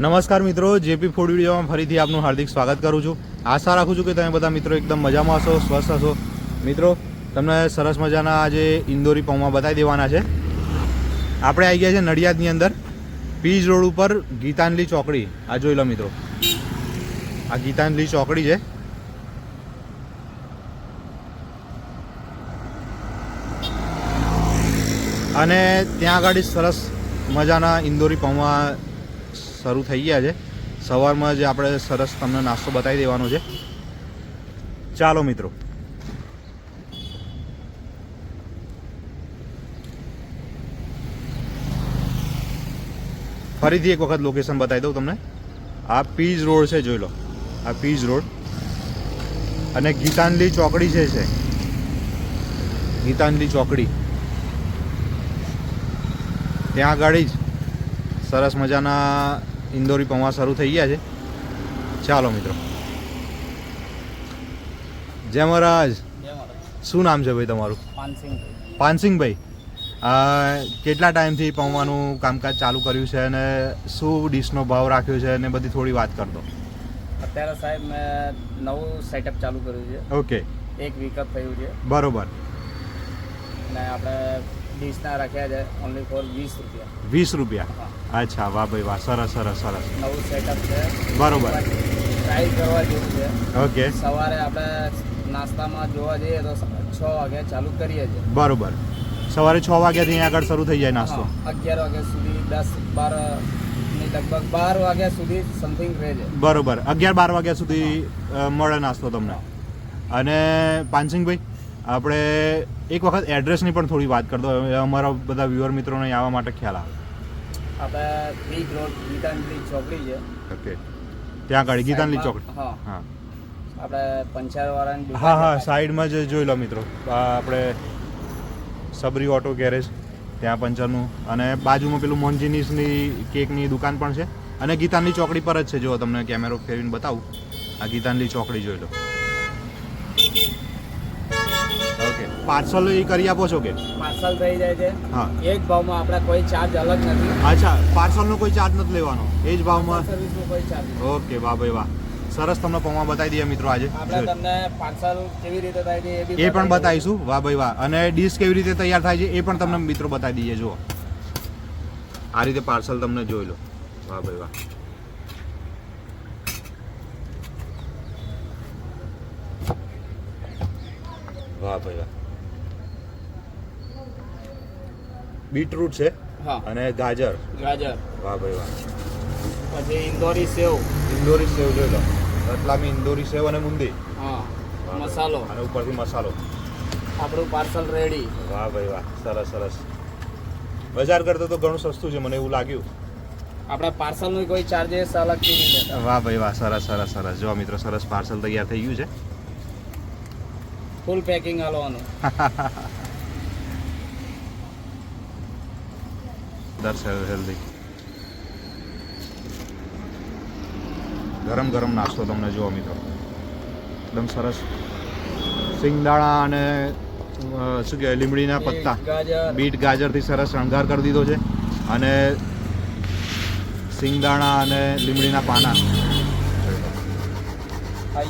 નમસ્કાર મિત્રો, JP food વિડીયોમાં ફરીથી આપનું હાર્દિક સ્વાગત કરું છું. આશા રાખું છું કે તમે બધા મિત્રો એકદમ મજામાં હશો, સ્વસ્થ હશો. મિત્રો, તમને સરસ મજાના આજે ઇન્દોરી પૌમાં બતાવી દેવાના છે. આપણે આવી ગયા છે નડિયાદની અંદર. પીજ રોડ ઉપર ગીતાંજલિ ચોકડી. આ જોઈ લો મિત્રો. આ ગીતાંજલિ ચોકડી છે. અને ત્યાં આગળ સરસ મજાના ઇન્દોરી પૌવા શરૂ થઈ ગયા છે. સવારમાં જ આપણે સરસ તમને નાસ્તો બતાવી દેવાનો છે. ચાલો મિત્રો. ફરીથી એક વખત લોકેશન બતાવી દઉં તમને. આ પીજ રોડ છે, જોઈ લો. આ પીજ રોડ. અને ગીતાંજલિ ચોકડી છે છે. ગીતાંજલિ ચોકડી. ત્યાં આગળ જ સરસ મજાના ઇન્દોરી પૌવા શરૂ થઈ ગયા છે. ચાલો મિત્રો. જય મહારાજ. શું નામ છે ભાઈ તમારું? પાનસિંગ પાનસિંગભાઈ કેટલા ટાઈમથી પૌવાનું કામકાજ ચાલુ કર્યું છે અને શું ડીશનો ભાવ રાખ્યો છે અને બધી થોડી વાત કરતો અત્યારે સાહેબ મેં નવું સેટઅપ ચાલુ કર્યું છે. ઓકે એક વીકઅપ થયું છે. બરોબર. અને આપણે ડીશના રાખ્યા છે ઓનલી ફોર વીસ રૂપિયા. વીસ રૂપિયા? અચ્છા વાહ ભાઈ વાહ સરસ સરસ સરસ. નવું સેટઅપ છે. બરોબર. ટ્રાય કરવા જેવું છે. ઓકે. સવારે આપણે નાસ્તામાં જોવા જઈએ તો છ વાગે ચાલુ કરીએ છીએ. બરોબર. સવારે છ વાગ્યાથી અહીંયા આગળ શરૂ થઈ જાય નાસ્તો. અગિયાર વાગ્યા સુધી દસ બાર લગભગ બાર વાગ્યા સુધી સમથિંગ રહે છે. બરોબર. અગિયાર બાર વાગ્યા સુધી મળે નાસ્તો તમને. અને પાનસિંગભાઈ આપણે એક વખત એડ્રેસની પણ થોડી વાત કરી દો. અમારા બધા વ્યુઅર મિત્રોને આવવા માટે ખ્યાલ આવે. આપણે બીચ રોડ ગીતાંજલિ ચોકડી છે. ઓકે ત્યાં આગળ ગીતાંજલિ ચોકડી. હા. હા. આપણે પંચાયતવાળાની દુકાન હા હા સાઈડમાં જ જોઈ લો મિત્રો. આપણે સબરી ઓટો ગેરેજ ત્યાં પંચરનું. અને બાજુમાં પેલું મોન્જીનીસની કેકની દુકાન પણ છે. અને ગીતાંજલિ ચોકડી પર જ છે. જો તમને કેમેરો ફેરવીને બતાવું. આ ગીતાંજલિ ચોકડી જોઈ લો ઓકે પાર્સલ એ કરી આપો છો કે? પાર્સલ થઈ જાય છે. હા. એક ભાવમાં આપણે કોઈ ચાર્જ અલગ નથી. અચ્છા પાર્સલનો કોઈ ચાર્જ નથી લેવાનો? એ જ ભાવમાં? સર્વિસનો કોઈ ચાર્જ ઓકે વાહ ભાઈ વાહ. સરસ તમને પૌવા બતાવી દઈએ મિત્રો આજે. આપણે તમને પાર્સલ કેવી રીતે થાય છે એ પણ બતાવીશું. વાહ ભાઈ વાહ. અને ડીશ કેવી રીતે તૈયાર થાય છે એ પણ તમને મિત્રો બતાવી દઈએ જુઓ. આ રીતે પાર્સલ તમને જોઈ લો. વાહ ભાઈ વાહ. વાહ ભાઈ વાહ. બીટરૂટ છે હા. અને ગાજર. ગાજર. વાહ ભાઈ વાહ. પછી ઇન્દોરી સેવ. ઇન્દોરી સેવ જોઈ લો. રતલામી ઇન્દોરી સેવ અને મુંદી. હા. મસાલો. અને ઉપરથી મસાલો. આપણું પાર્સલ રેડી. વાહ ભાઈ વાહ. સરસ સરસ. બજાર કરતો તો ઘણું સસ્તું છે મને એવું લાગ્યું. આપણે પાર્સલનું કોઈ ચાર્જેસ અલગથી નહીં લેતા વાહ ભાઈ વાહ સરસ સરસ સરસ. જો મિત્રો સરસ પાર્સલ તૈયાર થઈ ગયું છે. ફૂલ પેકિંગ આલવાનું દર્શ હેલ્ધી ગરમ ગરમ નાસ્તો તમને જુઓ મિત્રો. એકદમ સરસ. સિંગદાણા અને શું કહેવાય લીમડીના પત્તા. બીટ ગાજરથી સરસ શણગાર કરી દીધો છે. અને સિંગદાણા અને લીમડીના પાના.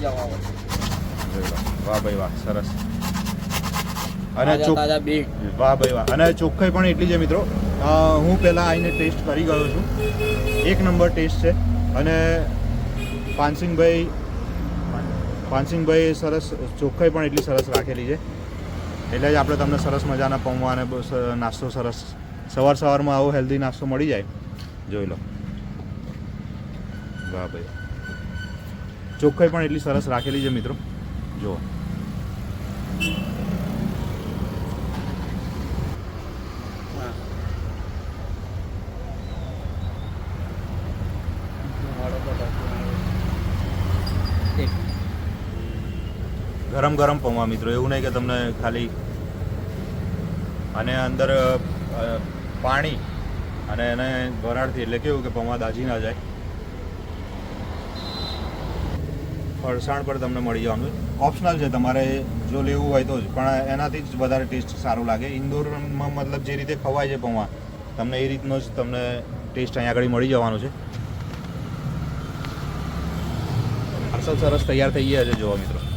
જાવ. વાહ ભાઈ વાહ સરસ. અને વાહ ભાઈ વાહ. અને ચોખ્ખાઈ પણ એટલી છે મિત્રો. હું પહેલાં આવીને ટેસ્ટ કરી ગયો છું. એક નંબર ટેસ્ટ છે. અને પાનસિંગભાઈ પાનસિંગભાઈ સરસ, ચોખ્ખાઈ પણ એટલી સરસ રાખેલી છે. એટલે જ આપણે તમને સરસ મજાના પૌવા અને નાસ્તો સરસ. સવાર સવારમાં આવો હેલ્ધી નાસ્તો મળી જાય. જોઈ લો. વાહ ભાઈ. ચોખ્ખાઈ પણ એટલી સરસ રાખેલી છે મિત્રો. જુઓ હા ગરમ ગરમ પૌવા મિત્રો, એવું નહીં કે તમને ખાલી અને અંદર પાણી અને એને વરાળથી, એટલે કેવું કે પૌવા દાજી ના જાય. ફરસાણ પર તમને મળી જવાનું. ઓપ્શનલ છે, તમારે જો લેવું હોય તો જ, પણ એનાથી જ વધારે ટેસ્ટ સારું લાગે. ઇન્દોરમાં મતલબ જે રીતે ખવાય છે પૌવા, તમને એ રીતનો જ તમને ટેસ્ટ અહીંયા આગળ મળી જવાનો છે. પાર્સલ સરસ તૈયાર થઈ ગયા છે, જોવા મિત્રો.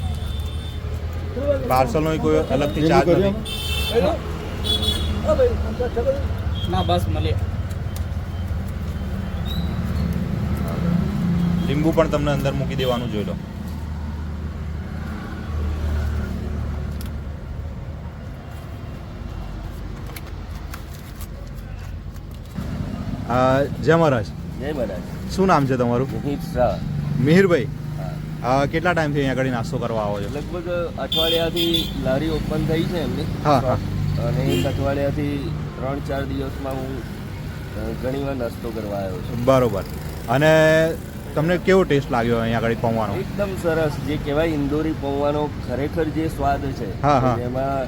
પાર્સલનો કોઈ અલગથી ચાર્જ નથી. ના બસ મળીએ. લીંબુ પણ તમને અંદર મૂકી દેવાનું જોઈ લો. જય મહારાજ. જય મહારાજ. શું નામ છે તમારું? મિહિર શાહ. મિહિરભાઈ. કેટલા ટાઈમથી અહીંયા આગળ નાસ્તો કરવા આવો છો? લગભગ અઠવાડિયાથી લારી ઓપન થઈ છે એમની. હા. અને એક અઠવાડિયાથી ત્રણ ચાર દિવસમાં હું ઘણી ઘણીવાર નાસ્તો કરવા આવ્યો છું. બરોબર. અને તમને કેવો ટેસ્ટ લાગ્યો અહીંયા આગળ પૌવાનો? એકદમ સરસ. જે કહેવાય ઇન્દોરી પૌવાનો ખરેખર જે સ્વાદ છે. એમાં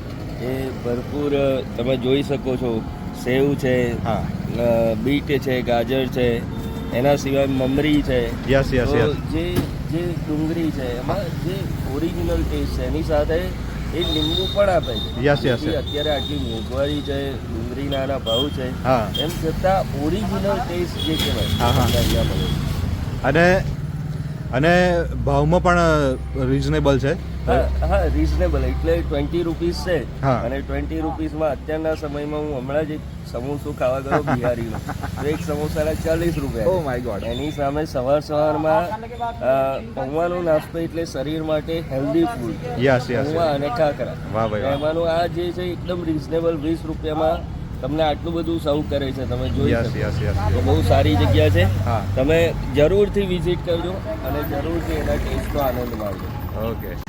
એ ભરપૂર તમે જોઈ શકો છો સેવ છે હા. બીટ છે ગાજર છે એના સિવાય મમરી છે. યસ યસ યસ જે જે ડુંગળી છે એમાં જે ઓરિજિનલ ટેસ્ટ છે એની સાથે એ લીંબુ પણ આપે છે. Yes, અત્યારે આટલી મોંઘવારી છે ડુંગળીના ભાવ છે હા. એમ છતાં ઓરિજિનલ ટેસ્ટ જે કહેવાય. અને અને ભાવમાં પણ રિઝનેબલ છે. હા રીઝનેબલ એટલે ટ્વેન્ટી રૂપીસ છે. અને ટ્વેન્ટી રૂપીસમાં અત્યારના સમયમાં હું હમણાં જ એક સમોસો ખાવા ગયો બિહારીનો. તો એક સમોસાના ચાલીસ રૂપિયા. ઓ માય ગોડ એની સામે સવાર સવારમાં પૌવાનો નાસ્તો એટલે શરીર માટે હેલ્ધી ફૂડ યસ યસ અને કાકરા વાહ ભાઈ એમાંનું આ જે છે એકદમ રિઝનેબલ વીસ રૂપિયામાં તમને આટલું બધું સર્વ કરે છે તમે જોઈ શકો. બહુ સારી જગ્યા છે. તમે જરૂરથી વિઝિટ કરજો અને જરૂરથી એના ટેસ્ટનો આનંદ માણજો. ઓકે